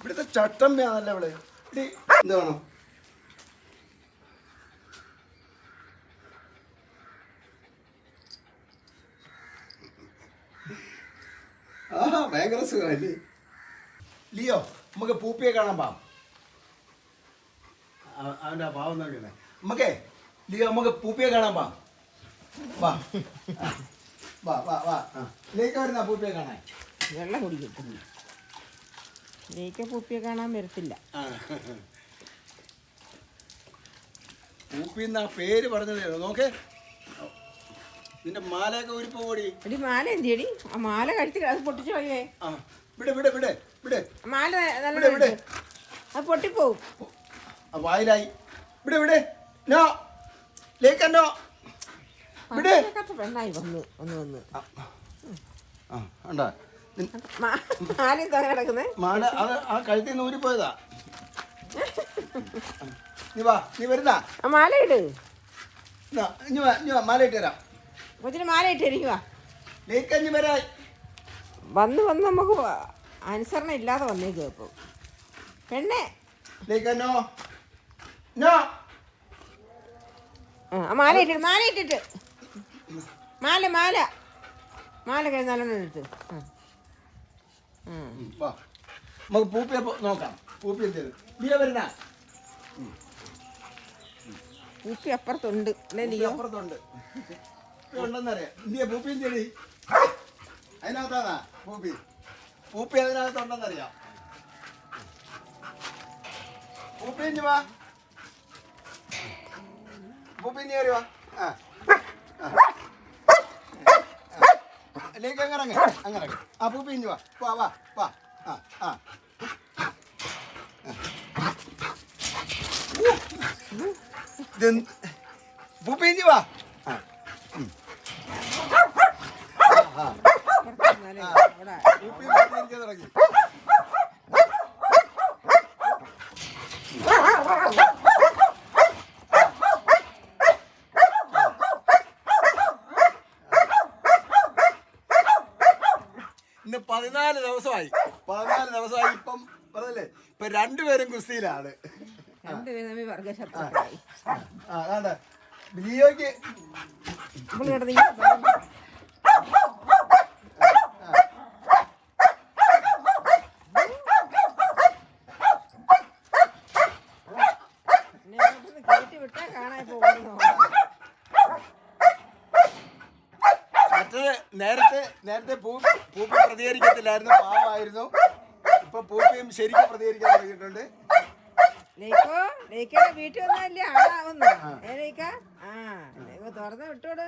ഇവിടുത്തെ ചട്ടമ്മയാണല്ലോ ഇവിടെ? ഇടി, എന്ത് വേണം ആഹാ ഭയങ്കര സുഖമല്ലേ ലിയോ നമുക്ക് പൂപ്പിയെ കാണാൻ പാം ആ- അവന്റെ ആ പാവം നോക്കുന്നേ നമുക്കേ ലിയോ നമുക്ക് പൂപ്പിയെ കാണാൻ പാം വാ. വാ വാ വാ. ആ ലേക്ക് വരുന്ന പൂപ്പിയെ കാണാൻ. വെള്ളം കിട്ടുന്നു ലേക്ക് പൂപ്പിയെ കാണാൻ വരത്തില്ല. പൂപ്പി എന്നാ പേര് പറഞ്ഞതേ നോക്കേ. നിന്റെ മാലയൊക്കെ പോടി. എടി മാല എന്തിയടി? ആ മാല കടിച്ച് അത് പൊട്ടിച്ചു പോയേ ആ വിടെ വിടെ വിടെ വിടെ. മാല നല്ല. അത് പൊട്ടിപ്പോവും. വായിലായി. വിടെ വിടെ. നോ. ലേക്കന്നോ പെണ്ണായി വന്ന് ഒന്ന് വന്ന്. ആ ഉണ്ടോ? മാല അത് ആ കഴുത്തിൽ നിന്ന് ഊരിപ്പോയതാ. നീ വാ നീ വരുന്നാ? മാല ഇട്. വാ വാ മാല ഇട്ട് തരാം. കൊച്ചിന് മാല ഇട്ടിരിക്കുക ലേക്കഞ്ഞി വരായി വന്ന് വന്ന് നമുക്ക് അനുസരണ ഇല്ലാതെ വന്നേക്കും ഇപ്പം. പെണ്ണേ. ലേക്കന്നോ നോ മാല ഇട്ടിട്ട് മാല ഇട്ടിട്ട്. മാല മാല. മാല കഴിഞ്ഞ നല്ലോണം എടുത്ത് ആ. വാ നമുക്ക് പൂപ്പിയെ നോക്കാം പൂപ്പി എന്ത് ചെയ്തു നീ വരുന്ന പൂപ്പി അപ്പുറത്തുണ്ട് അപ്പുറത്തുണ്ട് ഉണ്ടെന്നറിയാം ഇന്ത്യ പൂപ്പി എന്ത് അതിനകത്താണാ പൂപ്പി പൂപ്പി അതിനകത്തുണ്ടെന്നറിയാം പൂപ്പി ഇഞ്ഞി വാ പൂപ്പി ഇഞ്ഞി കയറി വാ. ആ. ലേക്ക് അങ്ങനെ അങ്ങനെ ആ പൂപ്പി ഇഞ്ഞി വാ വാ വാ വാ ആ ആ പൂപ്പി വാ തുടങ്ങി ഇന്ന് പതിനാല് ദിവസമായി. പതിനാല് ദിവസമായി ഇപ്പം പറഞ്ഞല്ലേ? ഇപ്പൊ രണ്ടുപേരും കുസ്തിയിലാണ് രണ്ടുപേരും തമ്മിൽ വർഗശത്രുക്കളായി ആ അതാണ്ട് ലിയോയ്ക്ക് നമ്മൾ കിടന്ന് ഇങ്ങനെ പറയുമ്പോ എന്നെ ഇങ്ങോട്ടൊന്ന് കയറ്റി വിട്ടാ കാണാൻ ഇപ്പൊ ഓടുന്നു. മറ്റത് നേരത്തെ നേരത്തെ പൂപ്പ് പൂപ്പി പ്രതികരിക്കത്തില്ലായിരുന്നു പാവമായിരുന്നു. ശരിക്കും പ്രതികരിക്കാൻ തുടങ്ങിയിട്ടുണ്ട്. വീട്ടിൽ വന്നല്ലേ ആളാവുന്നു. തുറന്ന് വിട്ടോട്.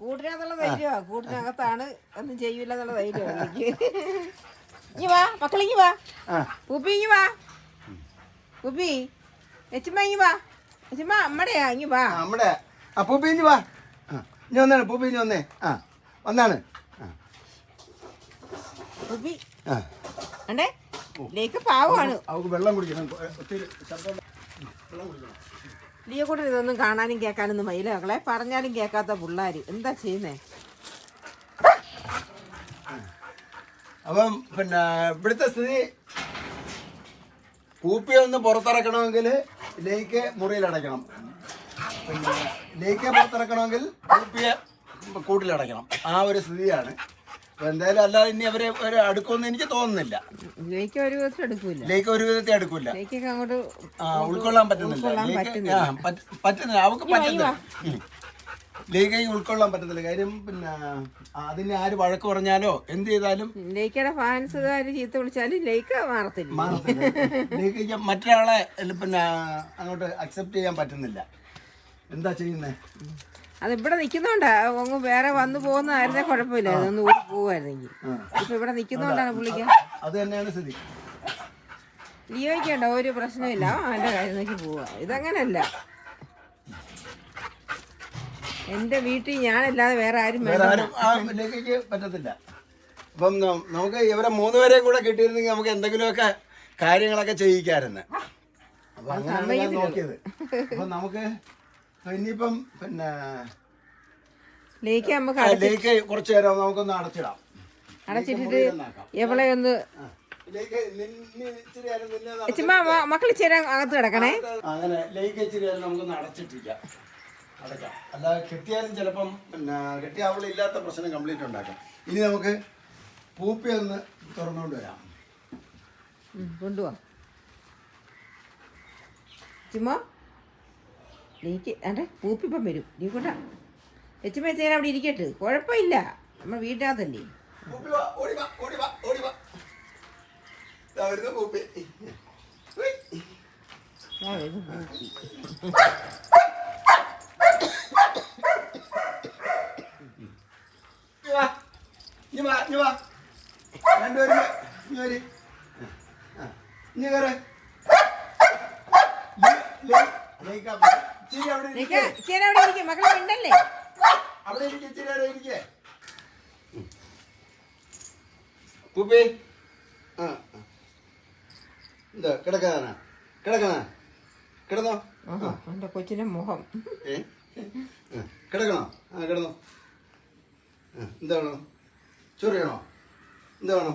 കൂട്ടിനകത്തുള്ള ധൈര്യമാ. കൂട്ടിനകത്താണ് ഒന്നും ചെയ്യൂല എന്നുള്ള ധൈര്യം എനിക്ക്. ഇനി വാ മക്കളിങ്ങി വാ. പൂപ്പി ഇങ്ങി വാ. പൂപ്പി എച്ചുമ്മ ഇങ്ങി വാ. എച്ചുമ്മ അമ്മടെയാ ഇങ്ങി വാ. അമ്മടെ. ആ പൂപ്പി ഇഞ്ഞി വാ. ഇനി വന്നാണ് പൂപ്പി ഇഞ്ഞി വന്നേ. ആ വന്നാണ്. ലേക്ക് പാവമാണ് അവൾക്ക് വെള്ളം കുടിക്കണം. ഒത്തിരി ശബ്ദം. വെള്ളം കുടിക്കണം. ലിയോ കൂടെ ഇതൊന്നും കാണാനും കേൾക്കാനൊന്നും മയില മക്കളെ. പറഞ്ഞാലും കേൾക്കാത്ത പിള്ളേർ എന്താ ചെയ്യുന്നേ? അപ്പം പിന്നെ ഇവിടുത്തെ സ്ഥിതി കൂപ്പി ഒന്ന് പുറത്തിറക്കണമെങ്കിൽ ലേക്ക് മുറിയിലടയ്ക്കണം പിന്നെ ലേക്ക് പുറത്തിറക്കണമെങ്കിൽ കൂപ്പിയെ കൂട്ടിലടയ്ക്കണം. ആ ഒരു സ്ഥിതിയാണ്. എന്തായാലും അല്ലാതെ ഇനി അവരെ ഒരു അടുക്കുമെന്ന് എനിക്ക് തോന്നുന്നില്ല. ലേക്ക് ഒരു വിധത്തിൽ എടുക്കൂല ലേക്ക് ഒരു വിധത്തിൽ അടുക്കില്ല ലേക്കൊക്കെ അങ്ങോട്ട് ആ ഉൾക്കൊള്ളാൻ പറ്റുന്നില്ല. ലേക്ക്. ആ പറ്റ- പറ്റുന്നില്ല. അവക്ക് പറ്റുന്നില്ല. ഉം. ഉൾക്കൊള്ളാൻ പറ്റുന്നില്ല കാര്യം പിന്നെ ആ, അതിന് ആര് വഴക്ക് പറഞ്ഞാലോ എന്ത് ചെയ്താലും ലേക്കയുടെ ഫാൻസുകാർ ചീത്ത വിളിച്ചാലും ലേക്ക് മാറത്തില്ല. മാറത്തില്ല. ലേക്കയ്ക്ക് മറ്റൊരാളെ പിന്നെ അങ്ങോട്ട് അക്സെപ്റ്റ് ചെയ്യാൻ പറ്റുന്നില്ല. എന്താ ചെയ്യുന്നേ? അത് ഇവിടെ നിൽക്കുന്നോണ്ടാ അങ്ങ് വേറെ വന്നു പോകുന്നതായിരുന്നേ കുഴപ്പമില്ല. അതൊന്ന് ഊരി പോവായിരുന്നെങ്കിൽ ഇപ്പൊ ഇവിടെ നിൽക്കുന്നോണ്ടാണ് പുള്ളിക്ക്. അത് തന്നെയാണ് സ്ഥിതി. ലിയോയ്ക്കണ്ട ഒരു പ്രശ്നമില്ല അവന്റെ കാര്യം നോക്കി പോവാ. ഇതങ്ങനല്ല. എന്റെ വീട്ടിൽ ഞാനല്ലാതെ വേറെ ആരും വേറെ വേണ്ട. ആരും ആ ലേക്കയ്ക്ക് പറ്റത്തില്ല. അപ്പം ന- നമുക്ക് ഇവരെ മൂന്ന് പേരെയും കൂടെ കിട്ടിയിരുന്നെങ്കിൽ നമുക്ക് എന്തെങ്കിലുമൊക്കെ കാര്യങ്ങളൊക്കെ ചെയ്യിക്കാറുണ്ട് അപ്പൊ അങ്ങനെയാണ് ഞാൻ നോക്കിയത്. അപ്പൊ നമുക്ക് ഇനിയിപ്പം പിന്നെ ലേക്ക് നമുക്ക് കുറച്ച് നേരം നമുക്കൊന്ന് അടച്ചിടാം. അടച്ചിട്ടിട്ട്. എവളെ ഒന്ന് മക്കൾ ഇച്ചിരി അകത്ത് കിടക്കണേ. അങ്ങനെ ലേക്ക് ഇച്ചിരി നമുക്കൊന്ന് അടച്ചിട്ടിരിക്കാം. അടയ്ക്കാം അല്ല കിട്ടിയാലും ചിലപ്പം പിന്നെ കിട്ടിയ അവിടെ ഇല്ലാത്ത പ്രശ്നം കംപ്ലീറ്റ് ഉണ്ടാക്കാം. ഇനി നമുക്ക് പൂപ്പി ഒന്ന് തുറന്നുകൊണ്ട് വരാം. കൊണ്ടുപോവാ ചുമ്മാ നീക്ക് അതെ പൂപ്പിപ്പം വരും. നീ കൊണ്ടാ. എച്ചുമ്മ ചേരാൻ അവിടെ ഇരിക്കട്ടെ. കുഴപ്പമില്ല. നമ്മൾ വീട്ടിനകത്തല്ലേ. ദാ വരുന്നു പൂപ്പി. ഉയ്. ആ, ഇത് പൂപ്പി. ഇങ്ങ് വാ. ഇങ്ങ് വാ, ഇങ്ങ് വാ. രണ്ടുപേരും വേ- ഇങ്ങ് വരി. ആ, ഇങ്ങ് കേറ്. ലേ- ലേ- ലേക്ക് അവിടെ. ഇച്ചിരി അവിടെ നീക്ക് ഇരിക്ക്. ഇച്ചിരി അവിടെ ഇരിക്കും മക്കളെ ഉണ്ടല്ലേ അവിടെ ഇരിക്ക്, ഇച്ചിരി നേരം ഇരിക്ക്. പൂപ്പി. ആ ആ. എന്താ കിടക്കാനാ. കിടക്കണ? കിടന്നോ? എന്റെ കൊച്ചിന്റെ മുഖം. കിടക്കണോ? ആ കിടന്നോ. എന്താ വേണോ? ചോറ് വേണോ? എന്താ വേണോ?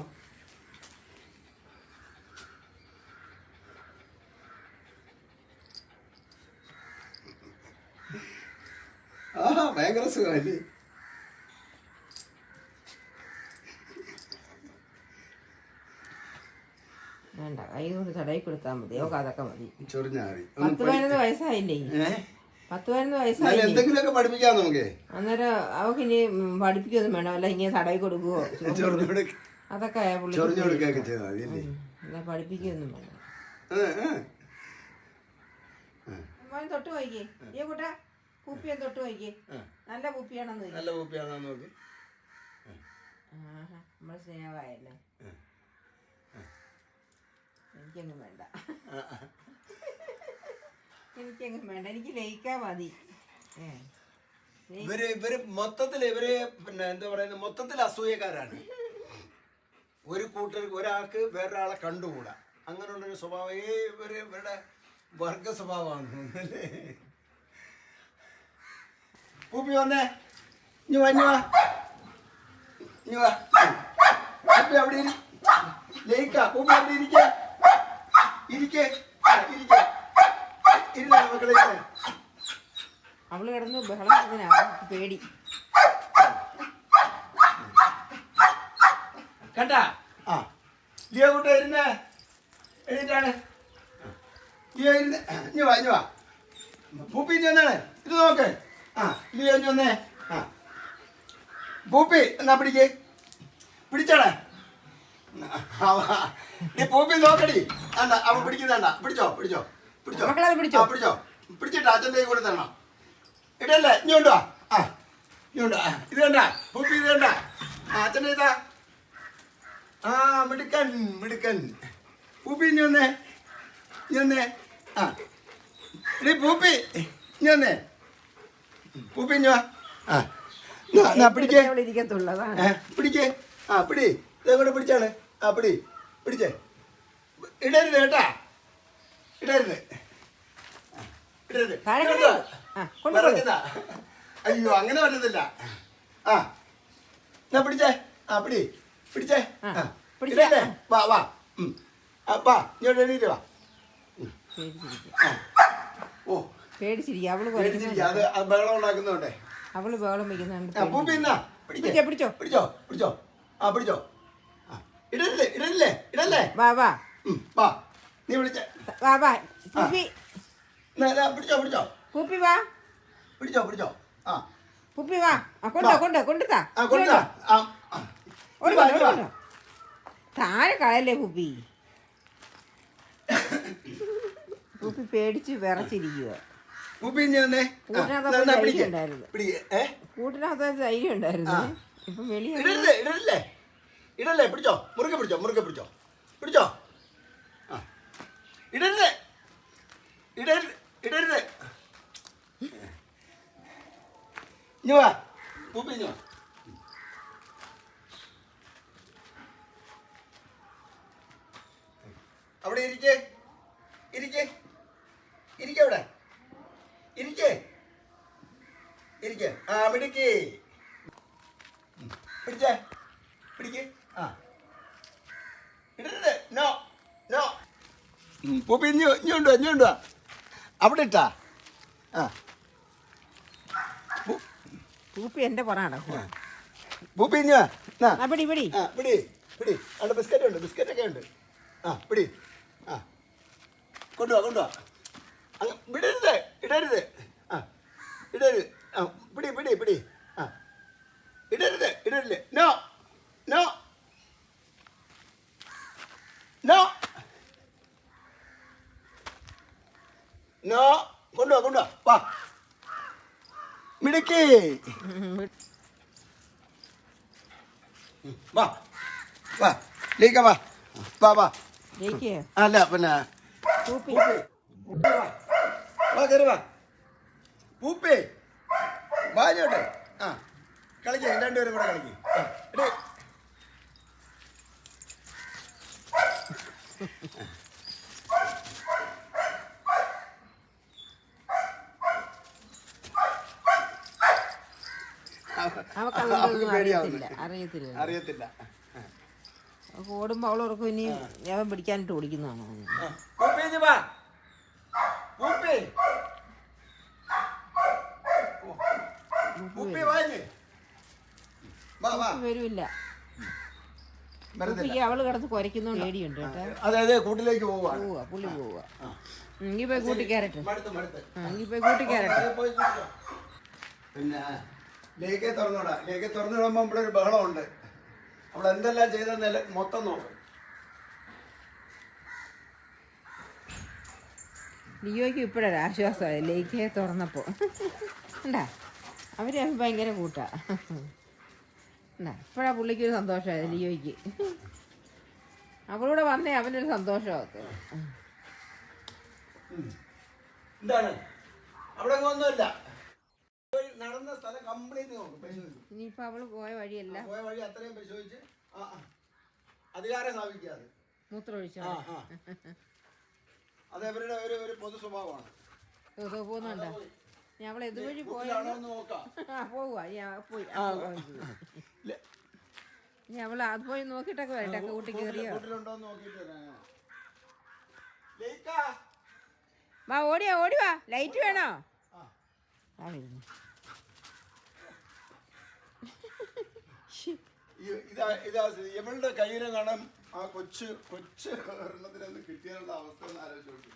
ആഹാ ഭയങ്കര സുഖമല്ലേ വേണ്ട. കൈ കൊണ്ട് തടയി കൊടുത്താൽ മതി. ഓക്കെ അതൊക്കെ മതി. പത്ത് പതിനൊന്ന് വയസ്സായില്ലേ ഏ? പത്ത് പതിനൊന്ന് വയസ്സായി വയസ്സായില്ലേ? എന്തെങ്കിലുമൊക്കെ പഠിപ്പിക്കാം നമുക്ക്? അന്നേരം അവക്ക് ഇനി പഠിപ്പിക്കൊന്നും വേണം അല്ല ഇങ്ങനെ തടയി കൊടുക്കുവോ? കൊടുക്ക. അതൊക്കെ എന്നാ പഠിപ്പിക്കൊന്നും വേണം. തൊട്ട് വയ്ക്കേ. ഈ കൂട്ടാ കുപ്പിയെ തൊട്ട് വയ്ക്കേ. നല്ല കുപ്പിയാണെന്ന് നല്ല കുപ്പിയാണെന്ന് നോക്ക്. ആഹാ നമ്മൾ സ്നേഹമായല്ലേ? എനിക്കെങ്ങും വേണ്ട. ആ. വേണ്ട. എനിക്ക് ലയിക്കാൻ മതി. ഏ. ഇവർ ഇവർ മൊത്തത്തിൽ ഇവർ പിന്നെ എന്താ പറയുന്നത് മൊത്തത്തിൽ അസൂയക്കാരാണ്. ഒരു കൂട്ടർ ഒരാൾക്ക് വേറൊരാളെ കണ്ടുകൂടാ. അങ്ങനെയുള്ളൊരു സ്വഭാവം ഈ ഇവർ ഇവരുടെ വർഗ സ്വഭാവമാണ്. തോന്നുന്നല്ലേ പൂപ്പി വന്നേ. ഇനി വാ ഇനി വാ. ഇനി വാ. പൂപ്പി അവിടെ ഇരി. ലയിക്ക. പൂപ്പി അവിടെ ഇരിക്കേ. ഇരിക്കേ. ആ, ഇരിക്കേ ഇരുന്നേ മക്കളെ അവൾ കിടന്ന് ബഹളം പേടി. കണ്ടാ? ആ. ലിയോ കൂട്ട ഇരുന്നേ. എഴുതിട്ടാണ് ലിയോ ഇരുന്ന്. ഇനി വാ ഇനി വാ. പൂപ്പി ഇനി വന്നാണ് ഇത് നോക്ക്. ആ ലിയോ ഇനി വന്നേ. ആ. പൂപ്പി എന്നാ പിടിക്ക്? പിടിച്ചോടെ നീ പൂപ്പി നോക്കടി. അണ്ട അവൻ പിടിക്കുന്നണ്ട പിടിച്ചോ പിടിച്ചോ. പിടിച്ചോ. മക്കളത് പിടിച്ചോ. ആ, പിടിച്ചോ. പിടിച്ചിട്ട് അച്ഛന്റെ കൂടെ തരണം. ഇടല്ലേ ഇനി ഉണ്ടോ ആ ഇനി ഉണ്ടോ ഇത് കണ്ട പൂപ്പി ഇത് കണ്ട ആ അച്ഛന്റെ ഇതാ ആ മിടുക്കൻ മിടുക്കൻ. പൂപ്പി ഇനി ഇനി ആ. എടീ പൂപ്പി ഇനി വന്നേ. പൂപ്പി ഇനി ആ. പിടിക്കേ. പിടിക്കേ. ആ പിടി. ഇതേക്കൂടെ പിടിച്ചാണ്? ആ പിടി. പിടിച്ചേ. ഇടരുത് കേട്ടാ. ഇടരുത്. ഇടരുത്. അയ്യോ അങ്ങനെ പറ്റത്തില്ല. ആ. എന്നാ പിടിച്ചേ? ആ പിടി. പിടിച്ചേ? ആ, പിടിച്ചേ. വാ വാ. അപ്പാ ഇങ്ങോട്ട് എണീറ്റ് വാ. ഓ. പേടിച്ചിരിക്കും. അവൾ അത് ബഹളം ഉണ്ടാക്കുന്നോണ്ടേ അവൾ ബഹളം വയ്ക്കുന്നുണ്ട് പിടിച്ചോ, പിടിച്ചോ. പിടിച്ചോ. ആ പിടിച്ചോ. ഇടല്ലേ ഇടല്ലേ ഇടല്ലേ. വാ വാ. വാ. നീ വിളിച്ച. വാ വാ. പൂപ്പി പിടിച്ചോ പിടിച്ചോ. പൂപ്പി വാ. പിടിച്ചോ പിടിച്ചോ. ആ. പൂപ്പി വാ. കൊണ്ടോ കൊണ്ട് കൊണ്ടുതാ. താഴെ കളയല്ലേ പൂപ്പി പൂപ്പി പേടിച്ച് വിറച്ചിരിക്കുക കൂട്ടിനകത്ത് ധൈര്യം ഉണ്ടായിരുന്നു. ഇപ്പൊ വെളിയെ. ഇടല്ലേ പിടിച്ചോ. മുറുകെ പിടിച്ചോ മുറുകെ പിടിച്ചോ. പിടിച്ചോ. ആ. ഇടരുത്. ഇടരുത്. ഇടരുത്. ഇഞ്ഞു വാ. പൂപ്പി വാ. അവിടെ ഇരിക്കേ. ഇരിക്കേ. ഇരിക്കേ അവിടെ. ഇരിക്കേ. ഇരിക്കേ. ആ മിടുക്കി പിടിച്ചേ പിടിക്ക് ആ ഇടരുത് നോ നോ പൂപ്പി ഇഞ്ഞു ഇഞ്ഞുണ്ടോ ഇഞ്ഞുണ്ടോ അവിടെ ഇട്ടാ. ആ. പൂപ്പി എന്റെ പുറം നടക്കുക പൂപ്പി ഇഞ്ഞു പിടി പിടി. ആ പിടി പിടി. അവിടെ ബിസ്ക്കറ്റ് ഉണ്ട് ബിസ്ക്കറ്റ് ഒക്കെ ഉണ്ട്. ആ പിടി. ആ. കൊണ്ടുവാ കൊണ്ടുവാ. അങ്ങ് വിടരുത് ഇടരുത്. ആ ഇടരുത്. ആ പിടി പിടി പിടി. ആ. ഇടരുത് ഇടരുത്. No no. നോ. നോ കൊണ്ടുവാ കൊണ്ടുവാ വാ മിടുക്കി വാ വാ ലീക്ക വാ വാ വാ അല്ല പിന്നെ വാ കയറി വാ പൂപ്പി വാ ഇങ്ങോട്ട് ആ കളിക്കേ രണ്ടുപേരും കൂടെ കളിക്കും. ആ ഇട്. അവക്ക് അവൾക്ക് അതൊന്നും പേടിയാവുന്നു. അറിയത്തില്ല. അറിയത്തില്ല. ഓടുമ്പോ ഉറക്കും ഇനി ഞാൻ പിടിക്കാനിട്ട് ഓടിക്കുന്നതാണോ വരൂല്ല. അവൾ കിടന്ന് കുരയ്ക്കുന്നോണ്ട് പേടിയുണ്ട് കേട്ടോ. കൂട്ടിലേക്ക് പോവാ പുള്ളി പോവാ എങ്കിൽ പോയി കൂട്ടിക്കാരട്ടെ എങ്കിൽ പോയി കൂട്ടി കയറട്ടെ അത് പോയി കുടിച്ചോ. പിന്നെ ലേക്കെ തുറന്നിടാം ലേഖ തുറന്നിടുമ്പോ ഇവിടെ ഒരു ബഹളമുണ്ട്. നമ്മൾ എന്തെല്ലാം ചെയ്തെന്ന് മൊത്തം നോക്കും. ലിയോയ്ക്ക് ഇപ്പോഴൊരു ആശ്വാസമായി. ലേഖയെ തുറന്നപ്പോ. ഉണ്ടാ അവർ ഭയങ്കര കൂട്ടാ. ഉണ്ടാ ഇപ്പോഴാ പുള്ളിക്ക് ഒരു സന്തോഷമായി ലിയോയ്ക്ക്. അവളൂടെ വന്നേ അവനൊരു സന്തോഷമാകത്ത് എന്താണ്? അവിടെ ഒന്നുമില്ല നടന്ന സ്ഥലം കംപ്ലീറ്റ് നോക്കും പരിശോധിക്കും. ഇനിയിപ്പോ അവൾ പോയ വഴിയല്ല. പോയ വഴി അത്രയും പരിശോധിച്ച് ആ ആ. അധികാരം സ്ഥാപിക്കാതെ. മൂത്രം ഒഴിച്ചോ ആ ആ. അത് അവരുടെ ഒരു ഒരു പൊതു സ്വഭാവമാണ്. പോകുന്നുണ്ടോ? പോയ. എന്ന് നോക്കാം. ആ പോവാ ഞാൻ പോയി ആ, ഇല്ല. അത് പോയി നോക്കിയിട്ടൊക്കെ വരട്ടെ കൂട്ടി കയറിയോ? കൂട്ടിലുണ്ടോ എന്ന് നോക്കിയിട്ട് വരാം. ലേക്കാ. വാ ഓടിയാ ലൈറ്റ് വേണോ? ആ. ആ വരുന്നു ഇതാ ഇതാ. ഇവളുടെ കയ്യിലെ കാണാൻ ആ കൊച്ചു കൊച്ചു ഒരെണ്ണത്തിനൊന്ന് കിട്ടിയാനുള്ള അവസ്ഥ ഒന്ന് ആലോചിച്ച് നോക്ക്.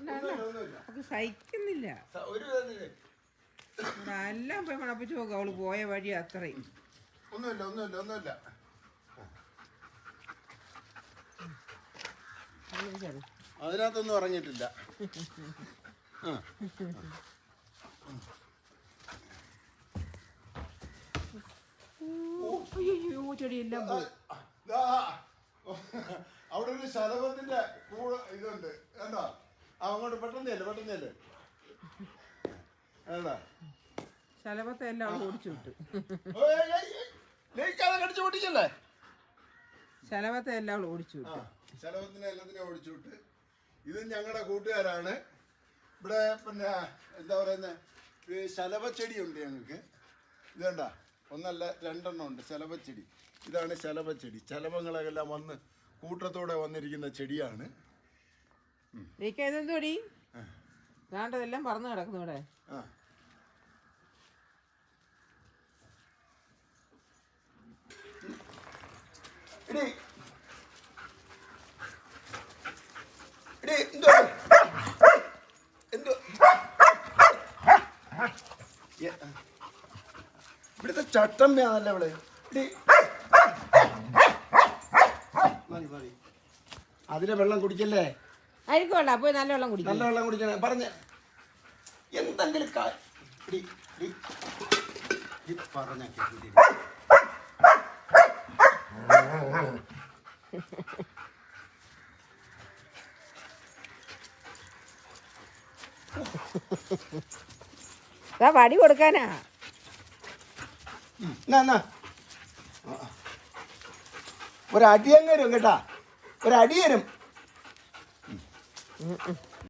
ഒന്നുമില്ല, ഒന്നുമില്ല. അവക്ക് സഹിക്കുന്നില്ല ഒരു എല്ലാം പോയി മണപ്പിച്ചു നോക്കുക അവൾ പോയ വഴി അത്രയും ഒന്നുമില്ല ഒന്നുമില്ല ഒന്നുമില്ല. അതിനകത്തൊന്നും ഇറങ്ങിയിട്ടില്ല ആ. അയ്യോ ചെടിയെല്ലാം പോയി. ദാ, അവിടെ ഒരു ശലഭത്തിന്റെ കൂടെ ഇതുണ്ട്. കണ്ടോ? ആ, അങ്ങോട്ട് പെട്ടെന്ന് ചെല്ല് പെട്ടെന്ന് ചെല്ല്. വേണ്ട ശലഭത്തെ എല്ലാം അവിടെ ഓടിച്ചു വിട്ടു. ലേക്കാതെ കടിച്ചു പൊട്ടിക്കല്ലേ ശലഭത്തെ എല്ലാം അവൾ ഓടിച്ചു ആ വിട്ടു ശലഭത്തിനെ എല്ലാത്തിനെയും ഓടിച്ചു വിട്ട്. ഇത് ഞങ്ങളുടെ കൂട്ടുകാരാണ്. ഇവിടെ പിന്നെ എന്താ പറയുന്നത് ഈ ശലഭച്ചെടിയുണ്ട് ഞങ്ങൾക്ക് ഇത് കണ്ട? ഒന്നല്ല രണ്ടെണ്ണം ഉണ്ട്. ശലഭച്ചെടി ഇതാണ് ശലഭച്ചെടി ശലഭങ്ങളെല്ലാം വന്ന് കൂട്ടത്തോടെ വന്നിരിക്കുന്ന ചെടിയാണ്. വേണ്ടതെല്ലാം പറന്ന് കിടക്കുന്നു ഇവിടെ. ആ. എടീ. എടീ, എന്തോ എന്തോ ഏ, ഇവിടുത്തെ ചട്ടമ്മയാണല്ലേ ഇവിടെ. മതി മതി. അതിലെ വെള്ളം കുടിക്കല്ലേ? ആയിരിക്കുമല്ല പോയി നല്ല വെള്ളം കുടിക്കും. നല്ല വെള്ളം കുടിക്കണേ. പറഞ്ഞ. എന്തെങ്കിലും പറഞ്ഞ വടി കൊടുക്കാനാ. എന്നാ, എന്നാ. ആ. ഒരടിയങ്ങരും കേട്ടാ ഒരടിയരും